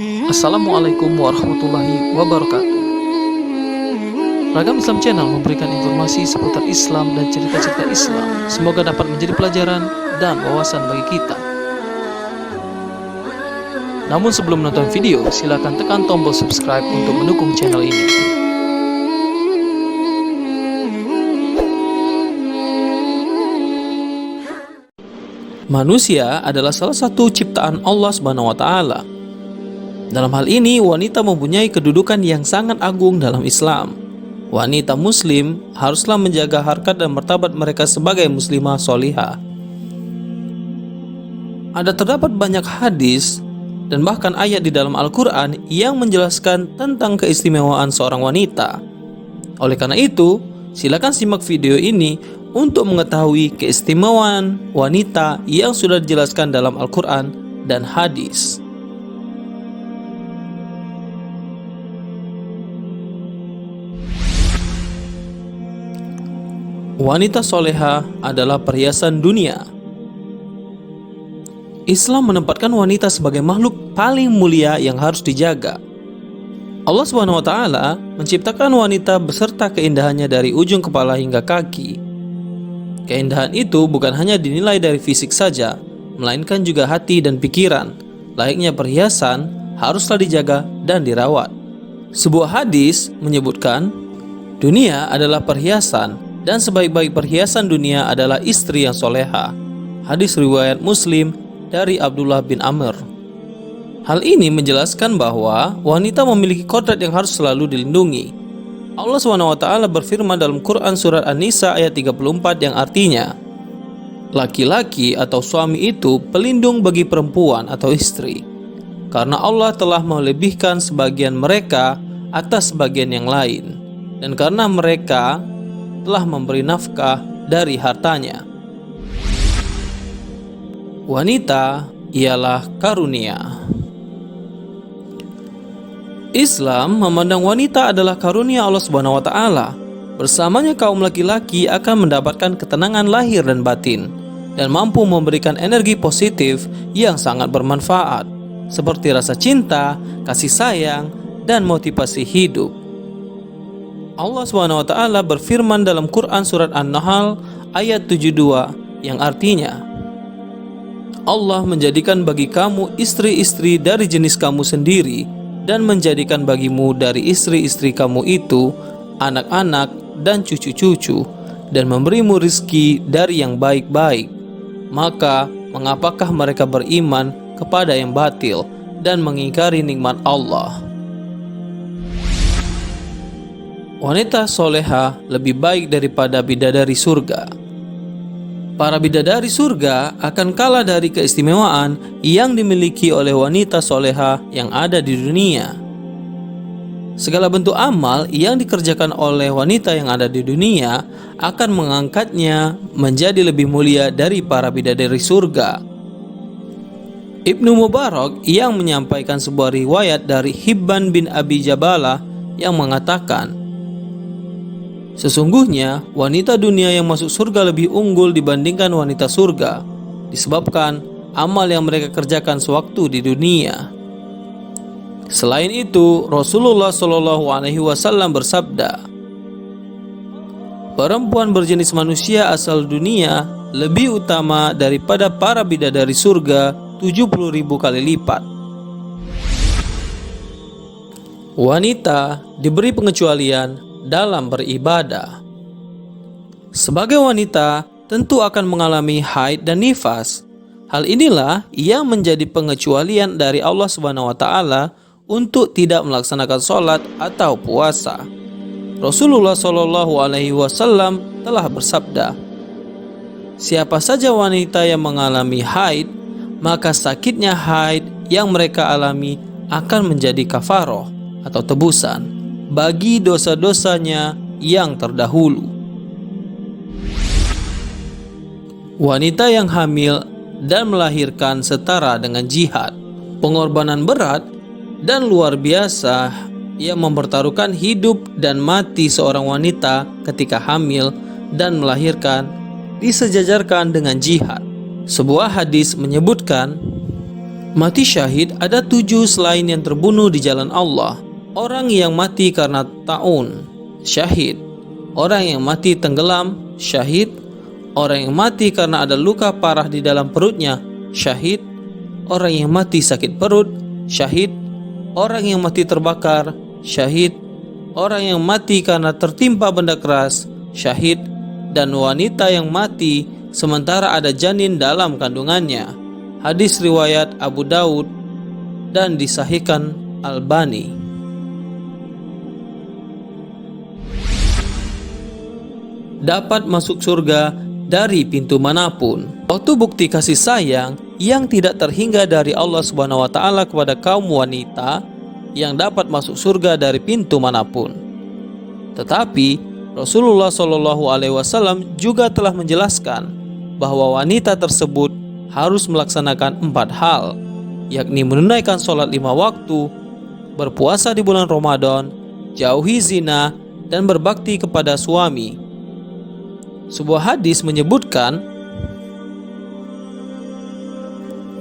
Assalamualaikum warahmatullahi wabarakatuh. Ragam Islam Channel memberikan informasi seputar Islam dan cerita-cerita Islam. Semoga dapat menjadi pelajaran dan wawasan bagi kita. Namun sebelum menonton video, silakan tekan tombol subscribe untuk mendukung channel ini. Manusia adalah salah satu ciptaan Allah Subhanahu wa taala. Dalam hal ini, wanita mempunyai kedudukan yang sangat agung dalam Islam. Wanita muslim haruslah menjaga harkat dan martabat mereka sebagai muslimah solihah. Ada terdapat banyak hadis dan bahkan ayat di dalam Al-Quran yang menjelaskan tentang keistimewaan seorang wanita. Oleh karena itu, silakan simak video ini untuk mengetahui keistimewaan wanita yang sudah dijelaskan dalam Al-Quran dan hadis. Wanita soleha adalah perhiasan dunia. Islam menempatkan wanita sebagai makhluk paling mulia yang harus dijaga. Allah taala menciptakan wanita beserta keindahannya dari ujung kepala hingga kaki. Keindahan itu bukan hanya dinilai dari fisik saja, melainkan juga hati dan pikiran. Layaknya perhiasan haruslah dijaga dan dirawat. Sebuah hadis menyebutkan, dunia adalah perhiasan dan sebaik-baik perhiasan dunia adalah istri yang soleha. Hadis riwayat Muslim dari Abdullah bin Amr. Hal ini menjelaskan bahwa wanita memiliki kodrat yang harus selalu dilindungi. Allah SWT berfirman dalam Quran Surat An-Nisa ayat 34 yang artinya, Laki-laki atau suami itu pelindung bagi perempuan atau istri, karena Allah telah melebihkan sebagian mereka atas sebagian yang lain, dan karena mereka telah memberi nafkah dari hartanya. Wanita ialah karunia. Islam memandang wanita adalah karunia Allah Subhanahu wa taala. Bersamanya kaum laki-laki akan mendapatkan ketenangan lahir dan batin dan mampu memberikan energi positif yang sangat bermanfaat seperti rasa cinta, kasih sayang, dan motivasi hidup. Allah SWT berfirman dalam Quran surat An-Nahl ayat 72 yang artinya Allah menjadikan bagi kamu istri-istri dari jenis kamu sendiri dan menjadikan bagimu dari istri-istri kamu itu anak-anak dan cucu-cucu dan memberimu rizki dari yang baik-baik. Maka mengapakah mereka beriman kepada yang batil dan mengingkari nikmat Allah wanita soleha lebih baik daripada bidadari surga. Para bidadari surga akan kalah dari keistimewaan yang dimiliki oleh wanita soleha yang ada di dunia. Segala bentuk amal yang dikerjakan oleh wanita yang ada di dunia akan mengangkatnya menjadi lebih mulia dari para bidadari surga. Ibnu Mubarak yang menyampaikan sebuah riwayat dari Hibban bin Abi Jabalah yang mengatakan, Sesungguhnya wanita dunia yang masuk surga lebih unggul dibandingkan wanita surga disebabkan amal yang mereka kerjakan sewaktu di dunia. Selain itu, Rasulullah Shallallahu Alaihi Wasallam bersabda, perempuan berjenis manusia asal dunia lebih utama daripada para bidadari surga 70 ribu kali lipat. Wanita diberi pengecualian dalam beribadah. Sebagai wanita, tentu akan mengalami haid dan nifas. Hal inilah yang menjadi pengecualian dari Allah Subhanahu wa taala untuk tidak melaksanakan sholat atau puasa. Rasulullah Shallallahu alaihi wasallam telah bersabda, Siapa saja wanita yang mengalami haid, maka sakitnya haid yang mereka alami akan menjadi kafaroh atau tebusan bagi dosa-dosanya yang terdahulu. Wanita yang hamil dan melahirkan setara dengan jihad, pengorbanan berat dan luar biasa yang mempertaruhkan hidup dan mati seorang wanita ketika hamil dan melahirkan disejajarkan dengan jihad. Sebuah hadis menyebutkan Mati syahid ada tujuh selain yang terbunuh di jalan Allah. Orang yang mati karena taun, syahid. Orang yang mati tenggelam, syahid. Orang yang mati karena ada luka parah di dalam perutnya, syahid. Orang yang mati sakit perut, syahid. Orang yang mati terbakar, syahid. Orang yang mati karena tertimpa benda keras, syahid. Dan wanita yang mati sementara ada janin dalam kandungannya. Hadis riwayat Abu Daud dan disahihkan Albani. Dapat masuk surga dari pintu mana pun. Waktu bukti kasih sayang yang tidak terhingga dari Allah Subhanahu wa taala kepada kaum wanita yang dapat masuk surga dari pintu mana pun. Tetapi Rasulullah Shallallahu alaihi wasallam juga telah menjelaskan bahwa wanita tersebut harus melaksanakan empat hal, yakni menunaikan sholat lima waktu, berpuasa di bulan Ramadan, jauhi zina, dan berbakti kepada suami. Sebuah hadis menyebutkan,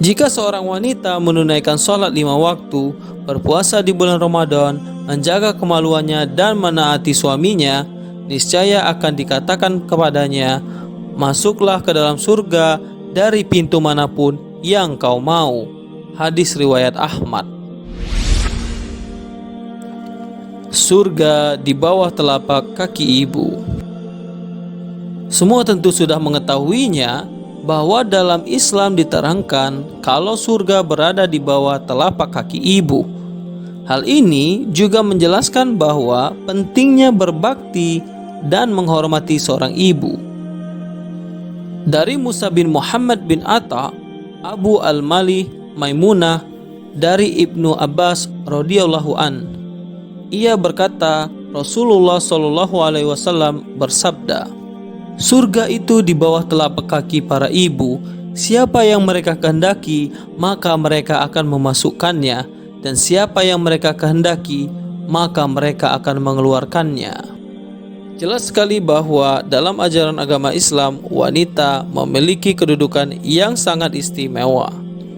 jika seorang wanita menunaikan sholat lima waktu, berpuasa di bulan Ramadan, menjaga kemaluannya dan menaati suaminya, niscaya akan dikatakan kepadanya, masuklah ke dalam surga dari pintu mana pun yang kau mau. Hadis riwayat Ahmad. Surga di bawah telapak kaki ibu. Semua tentu sudah mengetahuinya bahwa dalam Islam diterangkan kalau surga berada di bawah telapak kaki ibu. Hal ini juga menjelaskan bahwa pentingnya berbakti dan menghormati seorang ibu. Dari Musa bin Muhammad bin Atta, Abu Al-Malih Maimunah dari Ibnu Abbas radhiyallahu an. Ia berkata, Rasulullah Shallallahu alaihi wasallam bersabda, Surga itu di bawah telapak kaki para ibu. Siapa yang mereka kehendaki, maka mereka akan memasukkannya, dan siapa yang mereka kehendaki, maka mereka akan mengeluarkannya. Jelas sekali bahwa dalam ajaran agama Islam, wanita memiliki kedudukan yang sangat istimewa.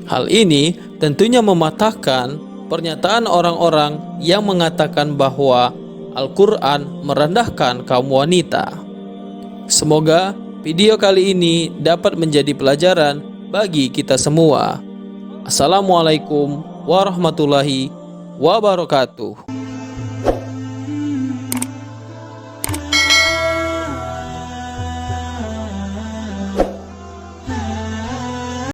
Hal ini tentunya mematahkan pernyataan orang-orang yang mengatakan bahwa Al-Quran merendahkan kaum wanita. Semoga video kali ini dapat menjadi pelajaran bagi kita semua. Assalamualaikum warahmatullahi wabarakatuh.